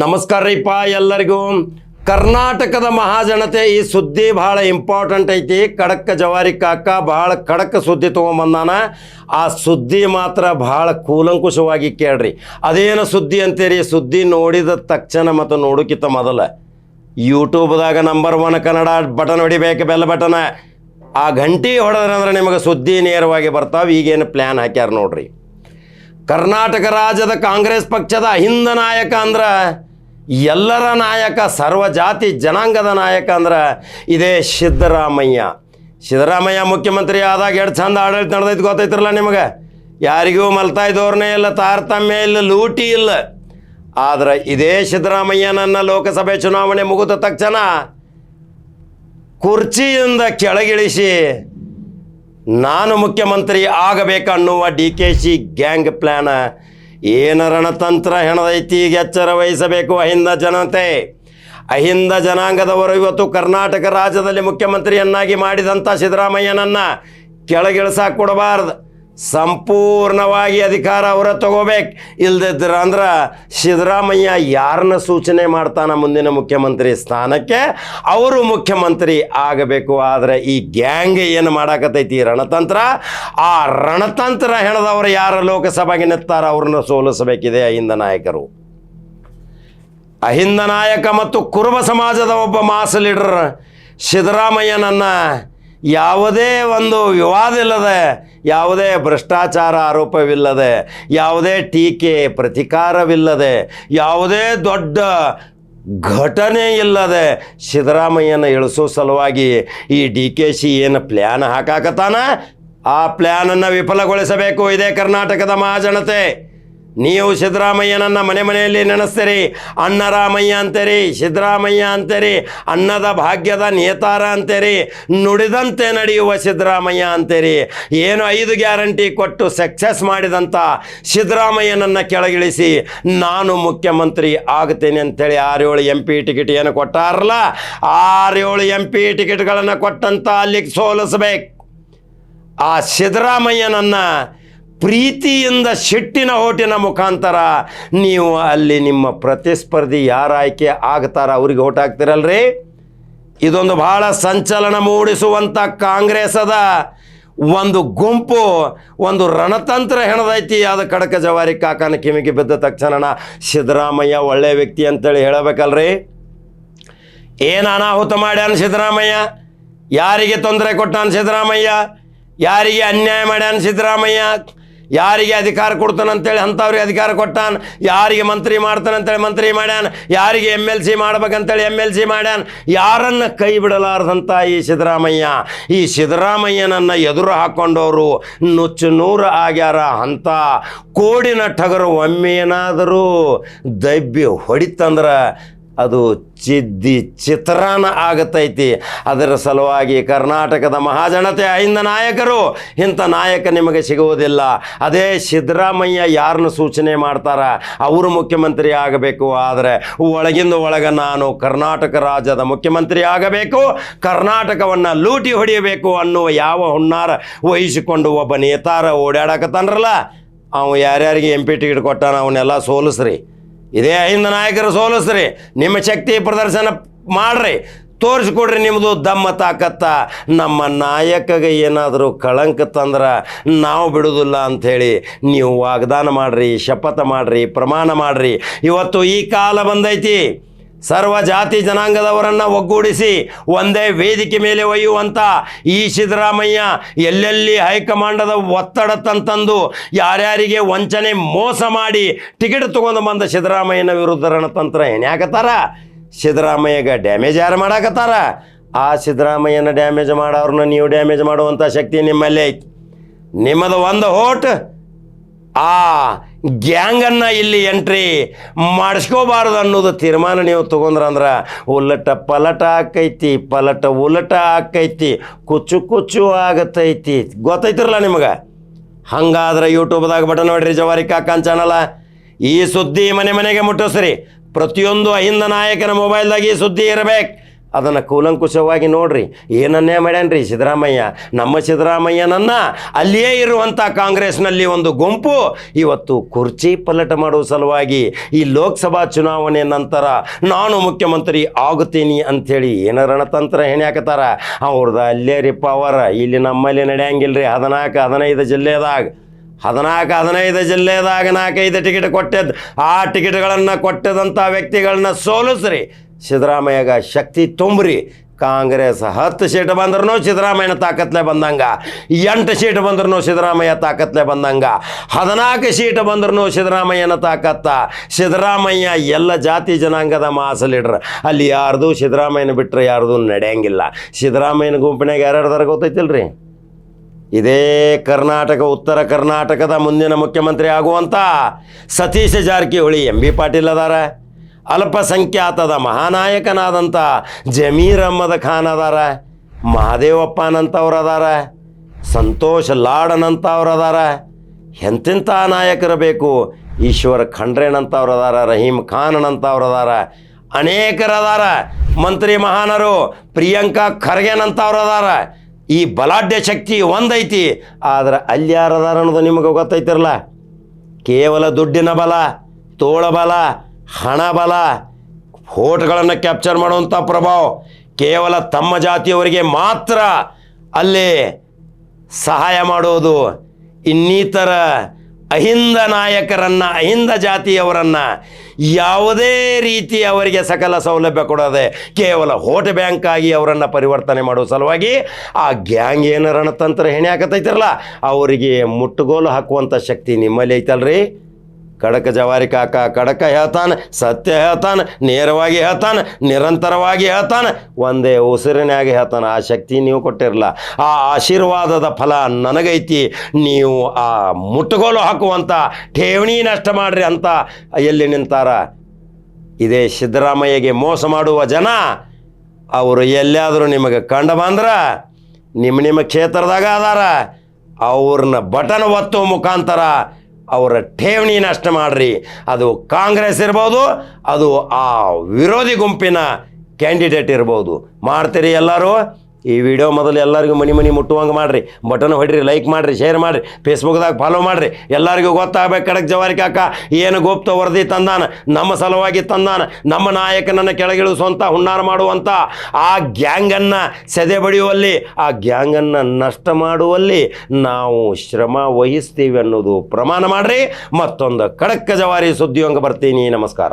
ನಮಸ್ಕಾರ ರೀಪ ಎಲ್ಲರಿಗೂ. ಕರ್ನಾಟಕದ ಮಹಾಜನತೆ ಈ ಸುದ್ದಿ ಭಾಳ ಇಂಪಾರ್ಟೆಂಟ್ ಐತಿ. ಖಡಕ್ ಜವಾರಿ ಕಾಕ ಭಾಳ ಖಡಕ್ ಸುದ್ದಿ ತೊಗೊಂಬಂದಾನ. ಆ ಸುದ್ದಿ ಮಾತ್ರ ಭಾಳ ಕೂಲಂಕುಷವಾಗಿ ಕೇಳ್ರಿ. ಅದೇನು ಸುದ್ದಿ ಅಂತೀರಿ? ಸುದ್ದಿ ನೋಡಿದ ತಕ್ಷಣ ಮತ್ತು ನೋಡೋಕ್ಕಿಂತ ಮೊದಲ. ಯೂಟ್ಯೂಬ್ದಾಗ ನಂಬರ್ ಒನ್ ಕನ್ನಡ ಬಟನ್ ಹೊಡಿಬೇಕು ಬೆಲ್ಲ ಬಟನ ಆ ಗಂಟಿ ಹೊಡೆದ್ರಂದ್ರೆ ನಿಮಗೆ ಸುದ್ದಿ ನೇರವಾಗಿ ಬರ್ತಾವೆ. ಈಗೇನು ಪ್ಲ್ಯಾನ್ ಹಾಕ್ಯಾರ ನೋಡ್ರಿ. ಕರ್ನಾಟಕ ರಾಜ್ಯದ ಕಾಂಗ್ರೆಸ್ ಪಕ್ಷದ ಅಹಿಂದ ನಾಯಕ ಅಂದ್ರೆ ಎಲ್ಲರ ನಾಯಕ ಸರ್ವ ಜಾತಿ ಜನಾಂಗದ ನಾಯಕ ಅಂದ್ರೆ ಇದೇ ಸಿದ್ದರಾಮಯ್ಯ. ಸಿದ್ದರಾಮಯ್ಯ ಮುಖ್ಯಮಂತ್ರಿ ಆದಾಗ ಎರಡು ಚಂದ ಆಡಳಿತ ನಡೆದೈತೆ ಗೊತ್ತೈತಿರಲ್ಲ ನಿಮಗೆ? ಯಾರಿಗೂ ಮಲ್ತಾ ಧೋರಣೆ ಇಲ್ಲ, ತಾರತಮ್ಯ ಇಲ್ಲ, ಲೂಟಿ ಇಲ್ಲ. ಆದ್ರೆ ಇದೇ ಸಿದ್ದರಾಮಯ್ಯನನ್ನ ಲೋಕಸಭೆ ಚುನಾವಣೆ ಮುಗಿದ ತಕ್ಷಣ ಕುರ್ಚಿಯಿಂದ ಕೆಳಗಿಳಿಸಿ ನಾನು ಮುಖ್ಯಮಂತ್ರಿ ಆಗಬೇಕನ್ನುವ ಡಿ ಕೆ ಶಿ ಗ್ಯಾಂಗ್ ಪ್ಲ್ಯಾನ ಏನು ರಣತಂತ್ರ ಹೆಣದೈತಿ ಎಚ್ಚರ ವಹಿಸಬೇಕು ಅಹಿಂದ ಜನತೆ. ಅಹಿಂದ ಜನಾಂಗದವರು ಇವತ್ತು ಕರ್ನಾಟಕ ರಾಜ್ಯದಲ್ಲಿ ಮುಖ್ಯಮಂತ್ರಿಯನ್ನಾಗಿ ಮಾಡಿದಂಥ ಸಿದ್ದರಾಮಯ್ಯನನ್ನು ಕೆಳಗಿಳಿಸಾಕ್ ಕೊಡಬಾರ್ದು. ಸಂಪೂರ್ಣವಾಗಿ ಅಧಿಕಾರ ಅವರ ತಗೋಬೇಕು. ಇಲ್ದಿದ್ರ ಅಂದ್ರೆ ಸಿದ್ದರಾಮಯ್ಯ ಯಾರನ್ನ ಸೂಚನೆ ಮಾಡ್ತಾನ ಮುಂದಿನ ಮುಖ್ಯಮಂತ್ರಿ ಸ್ಥಾನಕ್ಕೆ? ಅವರು ಮುಖ್ಯಮಂತ್ರಿ ಆಗಬೇಕು. ಆದರೆ ಈ ಗ್ಯಾಂಗ್ ಏನು ಮಾಡಾಕತೈತಿ ರಣತಂತ್ರ. ಆ ರಣತಂತ್ರ ಹೆಣದವರು ಯಾರು ಲೋಕಸಭೆಗೆ ನೆತ್ತಾರ ಅವ್ರನ್ನ ಸೋಲಿಸಬೇಕಿದೆ ಅಹಿಂದ ನಾಯಕರು. ಅಹಿಂದ ನಾಯಕ ಮತ್ತು ಕುರುಬ ಸಮಾಜದ ಒಬ್ಬ ಮಾಸ್ ಲೀಡರ್ ಸಿದ್ದರಾಮಯ್ಯನನ್ನ ಯಾವುದೇ ಒಂದು ವಿವಾದ ಇಲ್ಲದೆ, ಯಾವುದೇ ಭ್ರಷ್ಟಾಚಾರ ಆರೋಪವಿಲ್ಲದೆ, ಯಾವುದೇ ಟೀಕೆ ಪ್ರತಿಕಾರವಿಲ್ಲದೆ, ಯಾವುದೇ ದೊಡ್ಡ ಘಟನೆ ಇಲ್ಲದೆ ಸಿದ್ದರಾಮಯ್ಯನ ಇಳಿಸೋ ಸಲುವಾಗಿ ಈ ಡಿ ಕೆ ಸಿ ಏನು ಪ್ಲ್ಯಾನ್ ಹಾಕಾಕತ್ತಾನ? ಆ ಪ್ಲ್ಯಾನನ್ನು ವಿಫಲಗೊಳಿಸಬೇಕು ಇದೇ ಕರ್ನಾಟಕದ ಮಹಾಜನತೆ. ನೀವು ಸಿದ್ದರಾಮಯ್ಯನನ್ನ ಮನೆ ಮನೆಯಲ್ಲಿ ನೆನೆಸ್ತೀರಿ. ಅಣ್ಣರಾಮಯ್ಯ ಅಂತೀರಿ, ಸಿದ್ದರಾಮಯ್ಯ ಅಂತೀರಿ, ಅನ್ನದ ಭಾಗ್ಯದ ನೇತಾರ ಅಂತೀರಿ, ನುಡಿದಂತೆ ನಡೆಯುವ ಸಿದ್ದರಾಮಯ್ಯ ಅಂತೀರಿ. ಏನು ಐದು ಗ್ಯಾರಂಟಿ ಕೊಟ್ಟು ಸಕ್ಸಸ್ ಮಾಡಿದಂಥ ಸಿದ್ದರಾಮಯ್ಯನನ್ನು ಕೆಳಗಿಳಿಸಿ ನಾನು ಮುಖ್ಯಮಂತ್ರಿ ಆಗ್ತೇನೆ ಅಂತೇಳಿ ಆರೇಳು ಎಂ ಪಿ ಟಿಕೆಟ್ ಏನು ಕೊಟ್ಟಾರಲ್ಲ, ಆರೇಳು ಎಂ ಪಿ ಟಿಕೆಟ್ಗಳನ್ನು ಕೊಟ್ಟಂತ ಅಲ್ಲಿಗೆ ಸೋಲಿಸ್ಬೇಕು. ಆ ಸಿದ್ದರಾಮಯ್ಯನನ್ನ ಪ್ರೀತಿಯಿಂದ ಶೆಟ್ಟಿನ ಹೋಟಿನ ಮುಖಾಂತರ ನೀವು ಅಲ್ಲಿ ನಿಮ್ಮ ಪ್ರತಿಸ್ಪರ್ಧಿ ಯಾರು ಆಯ್ಕೆ ಆಗ್ತಾರ ಅವ್ರಿಗೆ ಓಟ್ ಹಾಕ್ತಿರಲ್ರಿ? ಇದೊಂದು ಬಹಳ ಸಂಚಲನ ಮೂಡಿಸುವಂಥ ಕಾಂಗ್ರೆಸ್ಸದ ಒಂದು ಗುಂಪು, ಒಂದು ರಣತಂತ್ರ ಹೆಣದೈತಿ. ಅದು ಕಡಕ ಜವಾರಿ ಕಾಕನ ಕಿವಿಗೆ ಬಿದ್ದ ತಕ್ಷಣ ಸಿದ್ದರಾಮಯ್ಯ ಒಳ್ಳೆ ವ್ಯಕ್ತಿ ಅಂತೇಳಿ ಹೇಳಬೇಕಲ್ರಿ? ಏನು ಅನಾಹುತ ಮಾಡ್ಯಾನ ಸಿದ್ದರಾಮಯ್ಯ? ಯಾರಿಗೆ ತೊಂದರೆ ಕೊಟ್ಟಾನ ಸಿದ್ದರಾಮಯ್ಯ? ಯಾರಿಗೆ ಅನ್ಯಾಯ ಮಾಡ್ಯಾನ ಸಿದ್ದರಾಮಯ್ಯ? ಯಾರಿಗೆ ಅಧಿಕಾರ ಕೊಡ್ತಾನಂತೇಳಿ ಅಂಥವ್ರಿಗೆ ಅಧಿಕಾರ ಕೊಟ್ಟಾನ, ಯಾರಿಗೆ ಮಂತ್ರಿ ಮಾಡ್ತಾನಂತೇಳಿ ಮಂತ್ರಿ ಮಾಡ್ಯಾನ, ಯಾರಿಗೆ ಎಂ ಎಲ್ ಸಿ ಮಾಡ್ಬೇಕಂತೇಳಿ ಎಂ ಎಲ್ ಸಿ ಮಾಡ್ಯಾನ. ಯಾರನ್ನು ಕೈ ಬಿಡಲಾರ್ದಂಥ ಈ ಸಿದ್ದರಾಮಯ್ಯ? ಈ ಸಿದ್ದರಾಮಯ್ಯನನ್ನು ಎದುರು ಹಾಕ್ಕೊಂಡವರು ನುಚ್ಚು ನೂರು ಆಗ್ಯಾರ ಅಂತ ಕೋಡಿನ ಟಗರು ಒಮ್ಮೆ ಏನಾದರೂ ದಬ್ಬಿ ಹೊಡಿತಂದ್ರೆ ಅದು ಚಿದ್ದಿ ಚಿತ್ರಾನ ಆಗತೈತಿ. ಅದರ ಸಲುವಾಗಿ ಕರ್ನಾಟಕದ ಮಹಾಜನತೆ ಅಹಿಂದ ನಾಯಕರು, ಇಂಥ ನಾಯಕ ನಿಮಗೆ ಸಿಗುವುದಿಲ್ಲ. ಅದೇ ಸಿದ್ದರಾಮಯ್ಯ ಯಾರನ್ನು ಸೂಚನೆ ಮಾಡ್ತಾರ? ಅವರು ಮುಖ್ಯಮಂತ್ರಿ ಆಗಬೇಕು. ಆದರೆ ಒಳಗಿಂದ ಒಳಗೆ ನಾನು ಕರ್ನಾಟಕ ರಾಜ್ಯದ ಮುಖ್ಯಮಂತ್ರಿ ಆಗಬೇಕು. ಕರ್ನಾಟಕವನ್ನು ಲೂಟಿ ಹೊಡೆಯಬೇಕು ಅನ್ನುವ ಯಾವ ಹುನ್ನಾರ ವಹಿಸಿಕೊಂಡು ಒಬ್ಬ ನೇತಾರ ಓಡಾಡಕತ್ತಾನ್ರಲ್ಲ? ಅವ ಯಾರ್ಯಾರಿಗೆ ಎಂ ಪಿ ಟಿಕೆಟ್ ಕೊಟ್ಟಾನ ಅವನ್ನೆಲ್ಲ ಸೋಲಿಸ್ರಿ. ಇದೇ ಅಹಿಂದ ನಾಯಕರು ಸೋಲಿಸ್ರಿ. ನಿಮ್ಮ ಶಕ್ತಿ ಪ್ರದರ್ಶನ ಮಾಡ್ರಿ. ತೋರಿಸ್ಕೊಡ್ರಿ ನಿಮ್ಮದು ದಮ್ಮ ತಾಕತ್ತ. ನಮ್ಮ ನಾಯಕಗೆ ಏನಾದರೂ ಕಳಂಕ ತಂದ್ರೆ ನಾವು ಬಿಡುವುದಿಲ್ಲ ಅಂಥೇಳಿ ನೀವು ವಾಗ್ದಾನ ಮಾಡಿರಿ, ಶಪಥ ಮಾಡಿರಿ, ಪ್ರಮಾಣ ಮಾಡಿರಿ. ಇವತ್ತು ಈ ಕಾಲ ಬಂದೈತಿ. ಸರ್ವ ಜಾತಿ ಜನಾಂಗದವರನ್ನು ಒಗ್ಗೂಡಿಸಿ ಒಂದೇ ವೇದಿಕೆ ಮೇಲೆ ಒಯ್ಯುವಂಥ ಈ ಸಿದ್ದರಾಮಯ್ಯ ಎಲ್ಲೆಲ್ಲಿ ಹೈಕಮಾಂಡದ ಒತ್ತಡ ತಂತಂದು ಯಾರ್ಯಾರಿಗೆ ವಂಚನೆ ಮೋಸ ಮಾಡಿ ಟಿಕೆಟ್ ತೊಗೊಂಡು ಬಂದ ಸಿದ್ದರಾಮಯ್ಯನ ವಿರುದ್ಧ ರಣತಂತ್ರ ಏನ್ಯಾಕತ್ತಾರ ಸಿದ್ದರಾಮಯ್ಯಗೆ ಡ್ಯಾಮೇಜ್ ಯಾರು ಮಾಡಾಕತ್ತಾರ? ಆ ಸಿದ್ದರಾಮಯ್ಯನ ಡ್ಯಾಮೇಜ್ ಮಾಡೋರನ್ನ ನೀವು ಡ್ಯಾಮೇಜ್ ಮಾಡುವಂಥ ಶಕ್ತಿ ನಿಮ್ಮಲ್ಲಿ ಐತಿ. ನಿಮ್ಮದು ಒಂದು ಹೋಟ್ ಆ ಗ್ಯಾಂಗನ್ನು ಇಲ್ಲಿ ಎಂಟ್ರಿ ಮಾಡಿಸ್ಕೋಬಾರ್ದು ಅನ್ನೋದು ತೀರ್ಮಾನ ನೀವು ತೊಗೊಂಡ್ರಂದ್ರೆ ಉಲ್ಲಟ ಪಲಟ ಆಕೈತಿ, ಪಲಟ ಉಲಟ ಆಕೈತಿ, ಕುಚ್ಚು ಕುಚ್ಚು ಆಗತೈತಿ. ಗೊತ್ತೈತಿರಲ್ಲ ನಿಮಗೆ? ಹಂಗಾದ್ರೆ ಯೂಟ್ಯೂಬ್ದಾಗ ಬಟನ್ ನೋಡ್ರಿ ಜವಾರಿ ಕಾಕನ್ ಚಾನಲ ಈ ಸುದ್ದಿ ಮನೆ ಮನೆಗೆ ಮುಟ್ಟಿಸ್ರಿ. ಪ್ರತಿಯೊಂದು ಅಹಿಂದ ನಾಯಕನ ಮೊಬೈಲ್ದಾಗ ಈ ಸುದ್ದಿ ಇರಬೇಕು. ಅದನ್ನು ಕೂಲಂಕುಷವಾಗಿ ನೋಡ್ರಿ. ಏನನ್ನೇ ಮಾಡ್ಯಾನ್ರಿ ಸಿದ್ದರಾಮಯ್ಯ? ನಮ್ಮ ಸಿದ್ದರಾಮಯ್ಯನನ್ನ ಅಲ್ಲಿಯೇ ಇರುವಂಥ ಕಾಂಗ್ರೆಸ್ನಲ್ಲಿ ಒಂದು ಗುಂಪು ಇವತ್ತು ಕುರ್ಚಿ ಪಲ್ಲಟ ಮಾಡುವ ಸಲುವಾಗಿ ಈ ಲೋಕಸಭಾ ಚುನಾವಣೆ ನಂತರ ನಾನು ಮುಖ್ಯಮಂತ್ರಿ ಆಗುತ್ತೀನಿ ಅಂಥೇಳಿ ಏನ ರಣತಂತ್ರ ಹೆಣ್ಯಾಕತ್ತಾರ ಅವ್ರದ್ದು ಅಲ್ಲೇ ರೀ ಪವರ್. ಇಲ್ಲಿ ನಮ್ಮಲ್ಲಿ ನಡೆಯಂಗಿಲ್ಲ ರೀ ಹದಿನಾಲ್ಕು, ಹದಿನೈದು ಜಿಲ್ಲೆದಾಗ. ಹದಿನಾಲ್ಕು, ಹದಿನೈದು ಜಿಲ್ಲೆದಾಗ ನಾಲ್ಕೈದು ಟಿಕೆಟ್ ಕೊಟ್ಟಿದ್ದು ಆ ಟಿಕೆಟ್ಗಳನ್ನು ಕೊಟ್ಟದಂಥ ವ್ಯಕ್ತಿಗಳನ್ನ ಸೋಲಿಸ್ರಿ. ಸಿದ್ದರಾಮಯ್ಯಗ ಶಕ್ತಿ ತುಂಬ್ರಿ. ಕಾಂಗ್ರೆಸ್ ಹತ್ತು ಸೀಟ್ ಬಂದ್ರೂ ಸಿದ್ದರಾಮಯ್ಯನ ತಾಕತ್ಲೆ ಬಂದಂಗ. ಎಂಟು ಸೀಟ್ ಬಂದ್ರೂ ಸಿದ್ದರಾಮಯ್ಯ ತಾಕತ್ಲೆ ಬಂದಂಗ. ಹದಿನಾಲ್ಕು ಸೀಟ್ ಬಂದ್ರೂ ಸಿದ್ದರಾಮಯ್ಯನ ತಾಕತ್ತ. ಸಿದ್ದರಾಮಯ್ಯ ಎಲ್ಲ ಜಾತಿ ಜನಾಂಗದ ಮಾಸ ಲೀಡ್ರ್ ಅಲ್ಲಿ ಯಾರ್ದು ಸಿದ್ದರಾಮಯ್ಯನ ಬಿಟ್ಟರೆ ಯಾರ್ದು ನಡೆಯಂಗಿಲ್ಲ. ಸಿದ್ದರಾಮಯ್ಯನ ಗುಂಪಿನಾಗ ಯಾರ್ಯಾರ್ದಾರ ಗೊತ್ತೈತಿಲ್ರಿ? ಇದೇ ಕರ್ನಾಟಕ, ಉತ್ತರ ಕರ್ನಾಟಕದ ಮುಂದಿನ ಮುಖ್ಯಮಂತ್ರಿ ಆಗುವಂಥ ಸತೀಶ್ ಜಾರಕಿಹೊಳಿ, ಎಂ ಬಿ ಪಾಟೀಲ್ ಅದಾರ. ಅಲ್ಪಸಂಖ್ಯಾತದ ಮಹಾನಾಯಕನಾದಂಥ ಜಮೀರ್ ಅಹ್ಮದ್ ಖಾನ್ ಅದಾರ ಮಹಾದೇವಪ್ಪನಂಥವ್ರು ಅದಾರ ಸಂತೋಷ್ ಲಾಡನಂಥವ್ರು ಅದಾರ ಎಂತೆಂಥ ನಾಯಕರು ಬೇಕು ಈಶ್ವರ ಖಂಡ್ರೆನಂಥವ್ರು ಅದಾರ ರಹೀಮ್ ಖಾನ್ನಂಥವ್ರು ಅದಾರ ಅನೇಕರದಾರ. ಮಂತ್ರಿ ಮಹಾನರು ಪ್ರಿಯಾಂಕಾ ಖರ್ಗೆನಂಥವ್ರು ಅದಾರ ಈ ಬಲಾಢ್ಯ ಶಕ್ತಿ ಒಂದೈತಿ, ಆದ್ರೆ ಅಲ್ಲಿ ಯಾರದಾರ ಅನ್ನೋದು ನಿಮಗೆ ಗೊತ್ತೈತಿರಲ್ಲ ಕೇವಲ ದುಡ್ಡಿನ ಬಲ, ತೋಳ ಬಲ ಹಣ ಬಲ. ಫೋಟೋಗಳನ್ನು ಕ್ಯಾಪ್ಚರ್ ಮಾಡುವಂಥ ಪ್ರಭಾವ ಕೇವಲ ತಮ್ಮ ಜಾತಿಯವರಿಗೆ ಮಾತ್ರ ಅಲ್ಲಿ ಸಹಾಯ ಮಾಡೋದು. ಇನ್ನಿತರ ಅಹಿಂದ ನಾಯಕರನ್ನು, ಅಹಿಂದ ಜಾತಿಯವರನ್ನು ಯಾವುದೇ ರೀತಿ ಅವರಿಗೆ ಸಕಲ ಸೌಲಭ್ಯ ಕೊಡೋದೆ ಕೇವಲ ವೋಟ್ ಬ್ಯಾಂಕ್ ಆಗಿ ಅವರನ್ನು ಪರಿವರ್ತನೆ ಮಾಡೋ ಸಲುವಾಗಿ ಆ ಗ್ಯಾಂಗ್ ಏನು ತಂತ್ರ ಹೆಣೆ ಹಾಕತೈತಿರಲ್ಲ, ಅವರಿಗೆ ಮುಟ್ಟುಗೋಲು ಹಾಕುವಂಥ ಶಕ್ತಿ ನಿಮ್ಮಲ್ಲಿ ಐತಲ್ರಿ? ಕಡಕ ಜವಾರಿ ಕಾಕ, ಕಡಕ ಹೇಳ್ತಾನ, ಸತ್ಯ ಹೇಳ್ತಾನ, ನೇರವಾಗಿ ಹೇಳ್ತಾನ, ನಿರಂತರವಾಗಿ ಹೇಳ್ತಾನ, ಒಂದೇ ಉಸಿರಿನಾಗ ಹೇಳ್ತಾನ, ಆ ಶಕ್ತಿ ನೀವು ಕೊಟ್ಟಿರಲ್ಲ ಆ ಆಶೀರ್ವಾದದ ಫಲ ನನಗೈತಿ, ನೀವು ಆ ಮುಟ್ಟುಗೋಲು ಹಾಕುವಂಥ ಠೇವಣಿ ನಷ್ಟ ಮಾಡ್ರಿ ಅಂತ ಎಲ್ಲಿ ನಿಂತಾರ? ಇದೇ ಸಿದ್ದರಾಮಯ್ಯಗೆ ಮೋಸ ಮಾಡುವ ಜನ, ಅವರು ಎಲ್ಲಿಯಾದರೂ ನಿಮಗೆ ಕಂಡು ಬಂದ್ರೆ ನಿಮ್ಮ ನಿಮ್ಮ ಕ್ಷೇತ್ರದಾಗ ಅದಾರ ಅವ್ರನ್ನ ಬಟನ್ ಒತ್ತುವ ಮುಖಾಂತರ ಅವರ ಠೇವಣಿ ನಷ್ಟ ಮಾಡ್ರಿ. ಅದು ಕಾಂಗ್ರೆಸ್ ಇರ್ಬೋದು, ಅದು ಆ ವಿರೋಧಿ ಗುಂಪಿನ ಕ್ಯಾಂಡಿಡೇಟ್ ಇರ್ಬೋದು. ಮಾಡ್ತೀರಿ ಎಲ್ಲರೂ? ಈ ವಿಡಿಯೋ ಮೊದಲು ಎಲ್ಲರಿಗೂ ಮನಿ ಮನಿ ಮುಟ್ಟುವಂಗೆ ಮಾಡಿರಿ. ಬಟನ್ ಹೊಡಿರಿ ಲೈಕ್ ಮಾಡಿರಿ ಶೇರ್ ಮಾಡಿರಿ. ಫೇಸ್ಬುಕ್ದಾಗ ಫಾಲೋ ಮಾಡಿರಿ. ಎಲ್ಲರಿಗೂ ಗೊತ್ತಾಗಬೇಕು ಕಡಕ್ ಜವಾರಿ ಕಾಕ. ಏನು ಗುಪ್ತ ವರದಿ ತಂದಾನ? ನಮ್ಮ ಸಲುವಾಗಿ ತಂದಾನ? ನಮ್ಮ ನಾಯಕನನ್ನು ಕೆಳಗಿಳಿಸುವಂಥ ಹುನ್ನಾರ ಮಾಡುವಂಥ ಆ ಗ್ಯಾಂಗನ್ನು ಸೆದೆ ಬಡಿಯುವಲ್ಲಿ, ಆ ಗ್ಯಾಂಗನ್ನು ನಷ್ಟ ಮಾಡುವಲ್ಲಿ ನಾವು ಶ್ರಮ ವಹಿಸ್ತೀವಿ ಅನ್ನೋದು ಪ್ರಮಾಣ ಮಾಡಿರಿ. ಮತ್ತೊಂದು ಕಡಕ್ಕ ಜವಾರಿ ಸುದ್ದಿಯೊಂಗೆ ಬರ್ತೀನಿ. ನಮಸ್ಕಾರ.